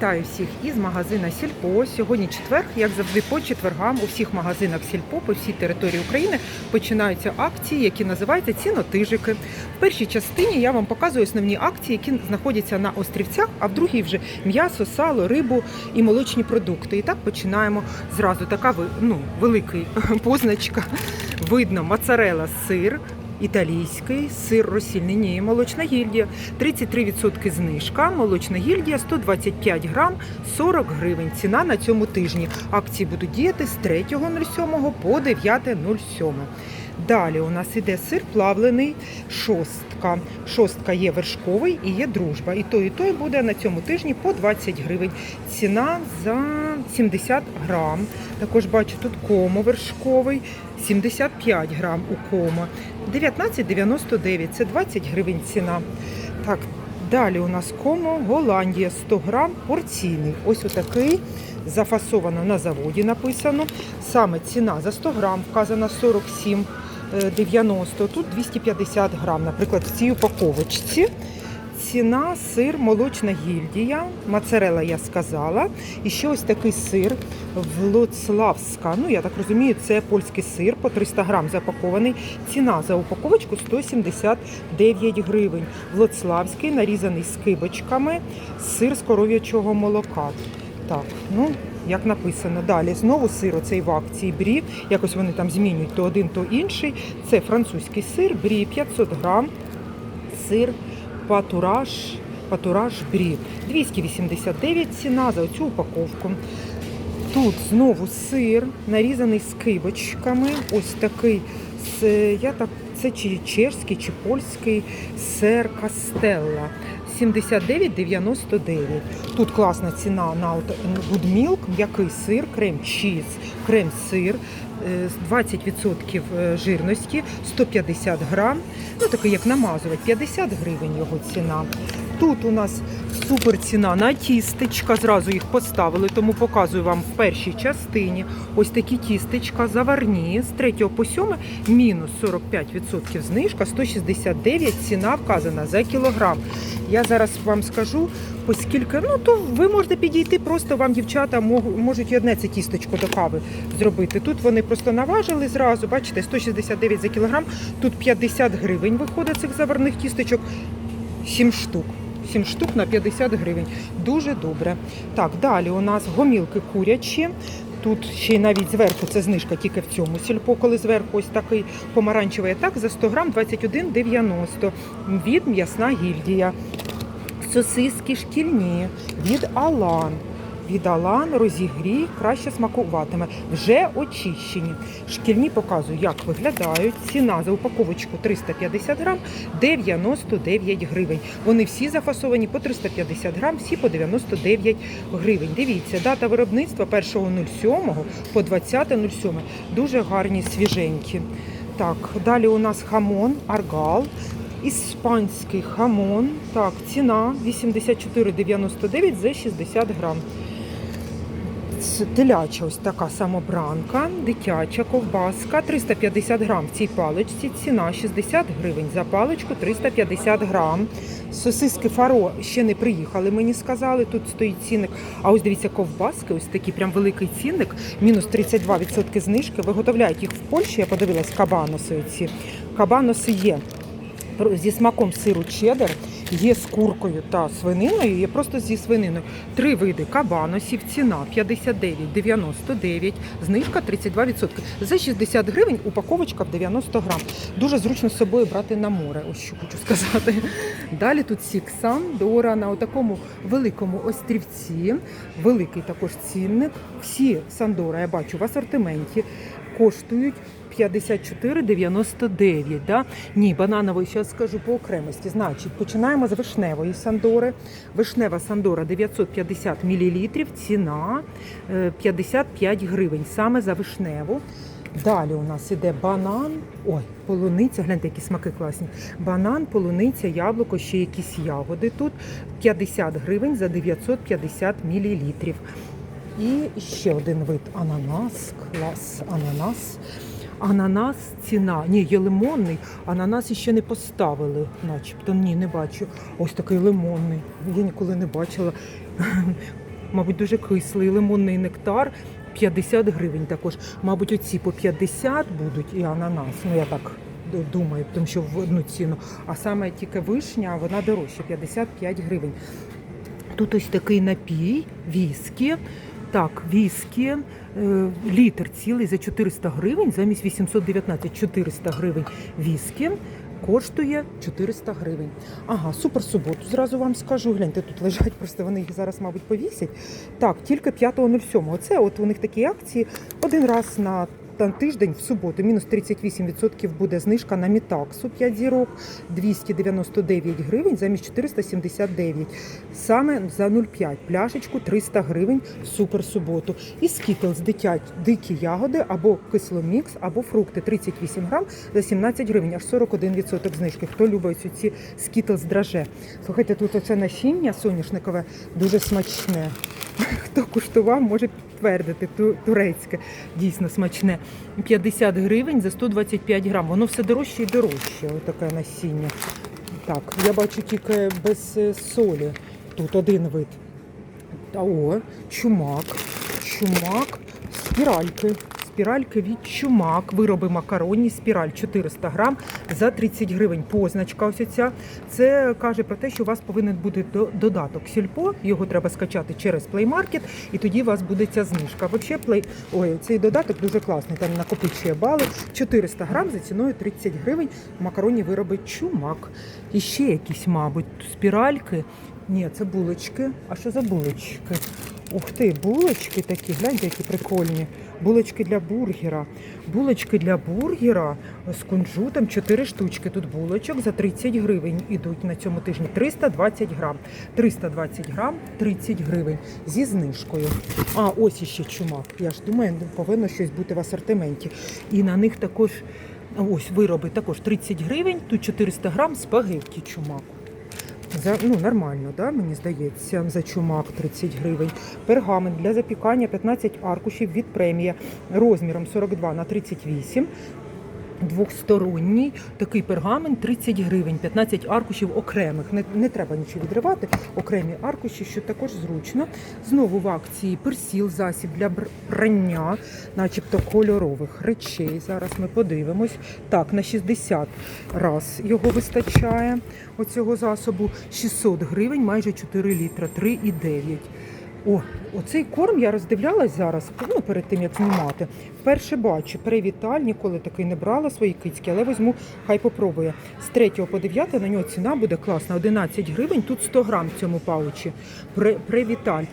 Вітаю всіх із магазина Сільпо. Сьогодні четвер, як завжди, по четвергам у всіх магазинах Сільпо по всій території України починаються акції, які називаються цінотижики. В першій частині я вам показую основні акції, які знаходяться на острівцях, а в другій вже м'ясо, сало, рибу і молочні продукти. І так починаємо зразу. Така ну, великий позначка. Видно моцарела сир. Італійський сир розсільний, ні, молочна гільдія, 33% знижка, молочна гільдія 125 грам, 40 гривень. Ціна на цьому тижні. Акції будуть діяти з 3.07 по 9.07. Далі у нас іде сир плавлений, шостка. Шостка є вершковий і є дружба. І той, і той буде на цьому тижні по 20 гривень. Ціна за 70 грам. Також бачу тут комо вершковий, 75 грам у комо. 19,99 це 20 гривень ціна. Так, далі у нас комо Голландія 100 грам порційний. Ось отакий. Зафасовано на заводі написано. Саме ціна за 100 грам вказана 47. е, 90, тут 250 грам, наприклад, в цій упаковочці. Ціна сир молочна гільдія, моцарела я сказала. І ще ось такий сир Влоцлавська. Ну, я так розумію, це польський сир по 300 грам запакований. Ціна за упаковочку 179 гривень. Влоцлавський, нарізаний скибочками, сир з коров'ячого молока. Так, ну, як написано, далі знову сир оцей в акції брі. Якось вони там змінюють то один, то інший. Це французький сир, брі 500 грам, сир патураж, патураж брі. 289 ціна за цю упаковку. Тут знову сир, нарізаний скибочками. Ось такий, я так, це чи чешський, чи польський сир Кастелла. 79,99. Тут класна ціна на от Good Milk, м'який сир, крем чіз, крем сир. з 20% жирності, 150 грам. Ну, такий як намазувати, 50 гривень його ціна. Тут у нас супер ціна на тістечка. Зразу їх поставили, тому показую вам в першій частині. Ось такі тістечка заварні з 3 по 7 мінус 45% знижка, 169 ціна вказана за кілограм. Я зараз вам скажу, оскільки ну то ви можете підійти, просто вам дівчата можуть одне це тістечко до кави зробити. Тут вони просто наважили зразу, бачите, 169 за кілограм, тут 50 гривень виходить цих заварних тістечок, 7 штук. 7 штук на 50 гривень. Дуже добре. Так, далі у нас гомілки курячі. Тут ще й навіть зверху це знижка тільки в цьому сільпо, коли зверху ось такий помаранчевий так за 100 грам 21,90 від м'ясна гільдія. Сосиски шкільні від Алан. Від Алан розігрій краще смакуватиме. Вже очищені. Шкільні показую, як виглядають. Ціна за упаковочку 350 грам 99 гривень. Вони всі зафасовані по 350 грам, всі по 99 гривень. Дивіться, дата виробництва 1.07 по 20.07. Дуже гарні, свіженькі. Так, далі у нас хамон, аргал. Іспанський хамон. Так, ціна 84,99 за 60 грам. Теляча ось така самобранка, дитяча ковбаска 350 грам в цій паличці. Ціна 60 гривень за паличку 350 грам. Сосиски фаро ще не приїхали, мені сказали. Тут стоїть цінник. А ось дивіться, ковбаски, ось такий прям великий цінник, мінус 32% знижки. Виготовляють їх в Польщі. Я подивилась кабаноси. Оці кабаноси є зі смаком сиру чеддер, є з куркою та свининою, є просто зі свининою. Три види кабаносів, ціна 59,99, знижка 32%. За 60 гривень упаковочка в 90 грам. Дуже зручно з собою брати на море, ось що хочу сказати. Далі тут Сіксан Дора на такому великому острівці, великий також цінник. Всі Сандора, я бачу, в асортименті коштують 54,99. Да? Ні, бананової, зараз скажу по окремості. Значить, починаємо з вишневої сандори. Вишнева сандора 950 мл, ціна е, 55 гривень саме за вишневу. Далі у нас іде банан, ой, полуниця, гляньте, які смаки класні. Банан, полуниця, яблуко, ще якісь ягоди тут. 50 гривень за 950 мл. І ще один вид ананас, клас, ананас. Ананас ціна. Ні, є лимонний, ананас ще не поставили, начебто. Ні, не бачу. Ось такий лимонний. Я ніколи не бачила. мабуть, дуже кислий, лимонний нектар 50 гривень також. Мабуть, оці по 50 будуть і ананас. Ну я так думаю, тому що в одну ціну. А саме тільки вишня, вона дорожча 55 гривень. Тут ось такий напій, віскі. Так, віскі, е, літр цілий за 400 гривень, замість 819 400 гривень віскі. Коштує 400 гривень. Ага, супер суботу. Зразу вам скажу. Гляньте, тут лежать, просто вони їх зараз, мабуть, повісять. Так, тільки 5.07. Оце от у них такі акції один раз на на тиждень в суботу мінус 38% буде знижка на мітаксу 5 зірок 299 гривень замість 479. Саме за 0,5 пляшечку 300 гривень в супер суботу. І скітлз дитять дикі ягоди або кисломікс, або фрукти 38 грам за 17 гривень, аж 41% знижки. Хто любить ці скітлз драже. Слухайте, тут оце насіння соняшникове дуже смачне. Хто куштував, може підтвердити турецьке, дійсно смачне. 50 гривень за 125 грам. Воно все дорожче і дорожче. Отаке насіння. Так, я бачу тільки без е, солі. Тут один вид. О, чумак, чумак, спіральки. Спіральки від чумак, вироби макаронні, спіраль 400 грам за 30 гривень. Позначка ось ця. Це каже про те, що у вас повинен бути додаток сільпо, його треба скачати через Play Market, і тоді у вас буде ця знижка. Взагалі, Play... Ой, цей додаток дуже класний, там накопичує бали. 400 грам за ціною 30 гривень. Макаронні вироби чумак. І ще якісь, мабуть, спіральки. Ні, це булочки. А що за булочки? Ух ти, булочки такі, гляньте, які прикольні. Булочки для бургера. Булочки для бургера з кунжутом 4 штучки. Тут булочок за 30 гривень ідуть на цьому тижні. 320 грам. 320 грам 30 гривень зі знижкою. А, ось іще чумак. Я ж думаю, повинно щось бути в асортименті. І на них також ось вироби також 30 гривень, тут 400 грам спагетті чумак. За, ну, нормально, да, мені здається, за чумак 30 гривень. Пергамент для запікання 15 аркушів від премія розміром 42 на 38. Двохсторонній такий пергамент 30 гривень, 15 аркушів окремих. Не, не треба нічого відривати. Окремі аркуші, що також зручно. Знову в акції персіл, засіб для прання, начебто кольорових речей. Зараз ми подивимось. Так, на 60 раз його вистачає оцього засобу. 600 гривень, майже 4 літра, 3,9. О, оцей корм я роздивлялась зараз, ну, перед тим як знімати. Вперше бачу, привіталь, ніколи такий не брала свої кицьки, але візьму, хай попробує. З 3 по 9 на нього ціна буде класна, 11 гривень, тут 100 грам в цьому паучі. Привіталь.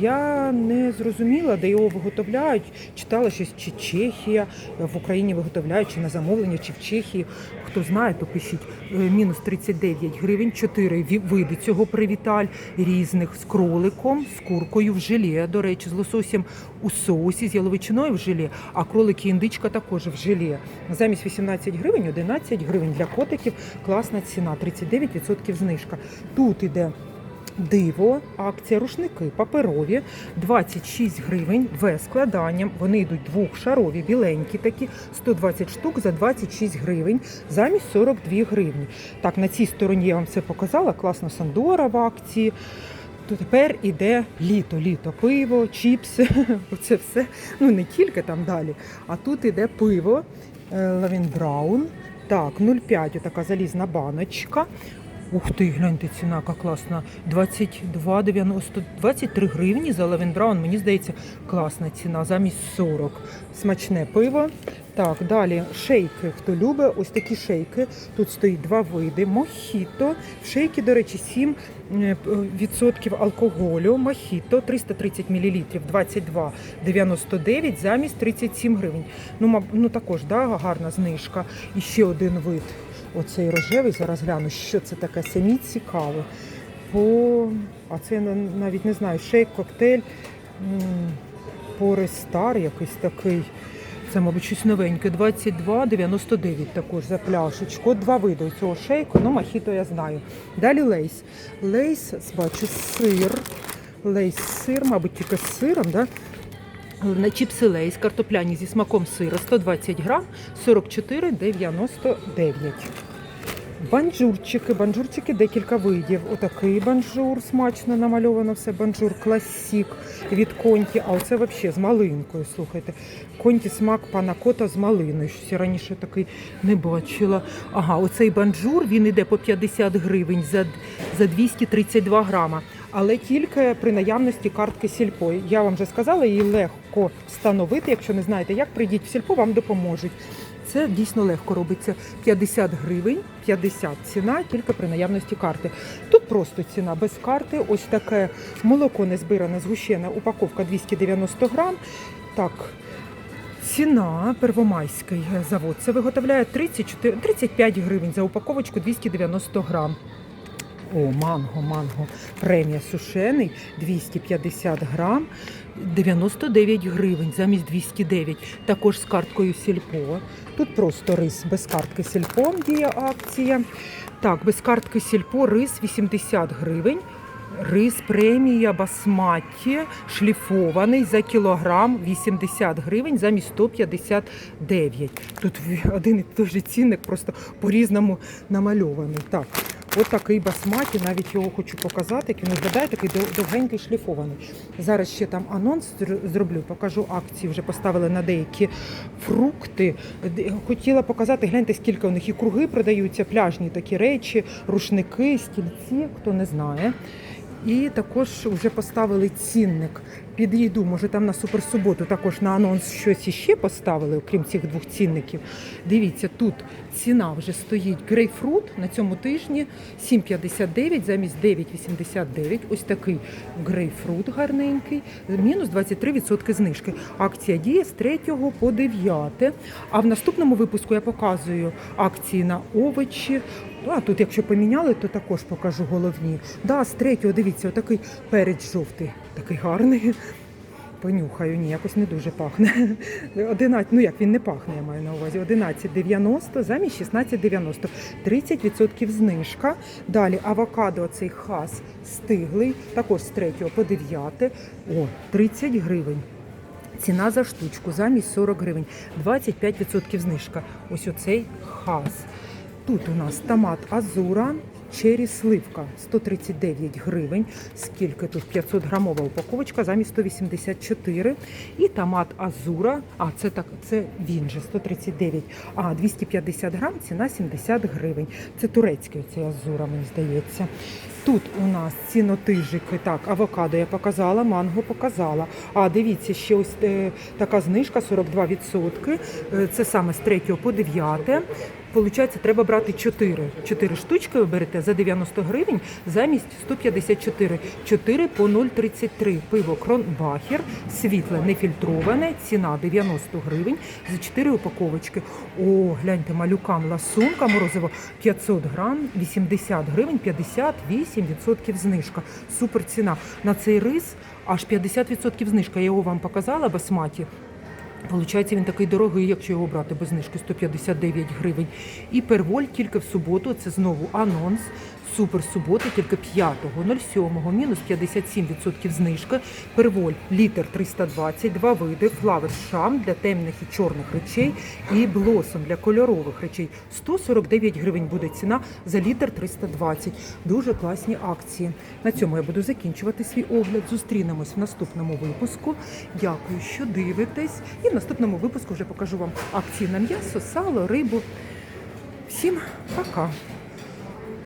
Я не зрозуміла, де його виготовляють. Читала щось, чи Чехія в Україні виготовляють, чи на замовлення, чи в Чехії. Хто знає, то пишіть. Е, Мінус 39 гривень, 4 види цього привіталь різних з кроликом, з куркою в желе, до речі, з лососем у соусі, з яловичиною в желе, а кролики індичка також в желе. Замість 18 гривень 11 гривень для котиків. Класна ціна, 39% знижка. Тут іде Диво, акція рушники паперові 26 гривень в складанням. Вони йдуть двохшарові, біленькі такі, 120 штук за 26 гривень, замість 42 гривні. Так, на цій стороні я вам це показала. Класно Сандора в акції. То тепер іде літо, літо, пиво, чіпси, оце все. Ну не тільки там далі. А тут іде пиво е, Лавін Браун. Так, 0,5 така залізна баночка. Ух ти, гляньте, ціна яка класна. 22,90, 23 гривні за Левен Браун. Мені здається, класна ціна, замість 40. Смачне пиво. Так, далі шейки. Хто любить, ось такі шейки. Тут стоїть два види. Мохіто. В шейки, до речі, 7 е, п- відсотків алкоголю. Мохіто 330 мл, 22,99 замість 37 гривень. Ну, ну також да, гарна знижка. І ще один вид. Оцей рожевий, зараз гляну, що це таке, самі цікаве. По... А це навіть не знаю, шейк, коктейль, Порестар якийсь такий. Це, мабуть, щось новеньке. 22,99 також за пляшечку. Два види цього шейку, ну махіто я знаю. Далі лейс. Лейс, бачу, сир. Лейс сир, мабуть, тільки з сиром, да? Чіпси лейс, картопляні зі смаком сира 120 грам, 44,99. Банджурчики, банджурчики декілька видів. Отакий банджур, смачно намальовано все. Банджур класік від конті. А оце взагалі з малинкою. Слухайте. Конті смак панакота з малиною. Щось я раніше такий не бачила. Ага, оцей банджур він іде по 50 гривень за, за 232 грама. Але тільки при наявності картки сільпо. Я вам вже сказала, її легко встановити. Якщо не знаєте, як прийдіть в сільпо, вам допоможуть. Це дійсно легко робиться. 50 гривень, 50 ціна тільки при наявності карти. Тут просто ціна без карти. Ось таке молоко незбиране, згущене, упаковка 290 грам. Так, ціна Первомайський завод. Це виготовляє 34, 35 гривень за упаковочку 290 грам. О, манго, манго. Премія сушений 250 грам, 99 гривень замість 209. Також з карткою Сільпо. Тут просто рис без картки Сільпо діє акція. Так, без картки Сільпо рис 80 гривень. Рис премія басматі шліфований за кілограм 80 гривень замість 159. Тут один і той же цінник просто по-різному намальований. Так, от такий басматі, навіть його хочу показати, як він виглядає, такий довгенький шліфований. Зараз ще там анонс зроблю, покажу акції, вже поставили на деякі фрукти. Хотіла показати, гляньте, скільки у них і круги продаються, пляжні такі речі, рушники, стільці, хто не знає. І також вже поставили цінник під їду. Може там на суперсуботу також на анонс щось іще поставили, окрім цих двох цінників. Дивіться, тут ціна вже стоїть грейпфрут на цьому тижні 7,59 замість 9,89. Ось такий грейпфрут гарненький, мінус 23% знижки. Акція діє з 3 по 9. А в наступному випуску я показую акції на овочі. А тут, якщо поміняли, то також покажу головні. Да, з третього, дивіться, отакий перець жовтий, такий гарний. Понюхаю, ні, якось не дуже пахне. 11, ну як він не пахне, я маю на увазі. 11,90 замість 16,90. 30% знижка. Далі авокадо, цей хас стиглий, також з 3 по 9. О, 30 гривень. Ціна за штучку замість 40 гривень. 25% знижка. Ось оцей хас. Тут у нас томат Азура, чері сливка 139 гривень. Скільки тут 500 грамова упаковочка замість 184. І томат Азура. А це так, це він же 139. А 250 грам, ціна 70 гривень. Це турецький цей Азура, мені здається. Тут у нас цінотижики. Так, авокадо я показала, манго показала. А дивіться, ще ось е, така знижка 42%. Е, Це саме з 3 по 9. Получається, треба брати 4. 4 штучки ви берете за 90 гривень замість 154. 4 по 0,33. Пиво Кронбахер, світле, нефільтроване, ціна 90 гривень за 4 упаковочки. О, гляньте, малюкам ласунка морозиво 500 грам, 80 гривень, 58% знижка. Супер ціна. На цей рис аж 50% знижка. Я його вам показала басматі. Получається, він такий дорогий, якщо його брати без знижки 159 гривень. І перволь тільки в суботу. Це знову анонс. Супер субота, тільки 5.07, мінус 57% знижка. Перволь літр 320, два види, флавер шам для темних і чорних речей і блосом для кольорових речей. 149 гривень буде ціна за літр 320. Дуже класні акції. На цьому я буду закінчувати свій огляд. Зустрінемось в наступному випуску. Дякую, що дивитесь. І в наступному випуску вже покажу вам акції на м'ясо, сало, рибу. Всім пока!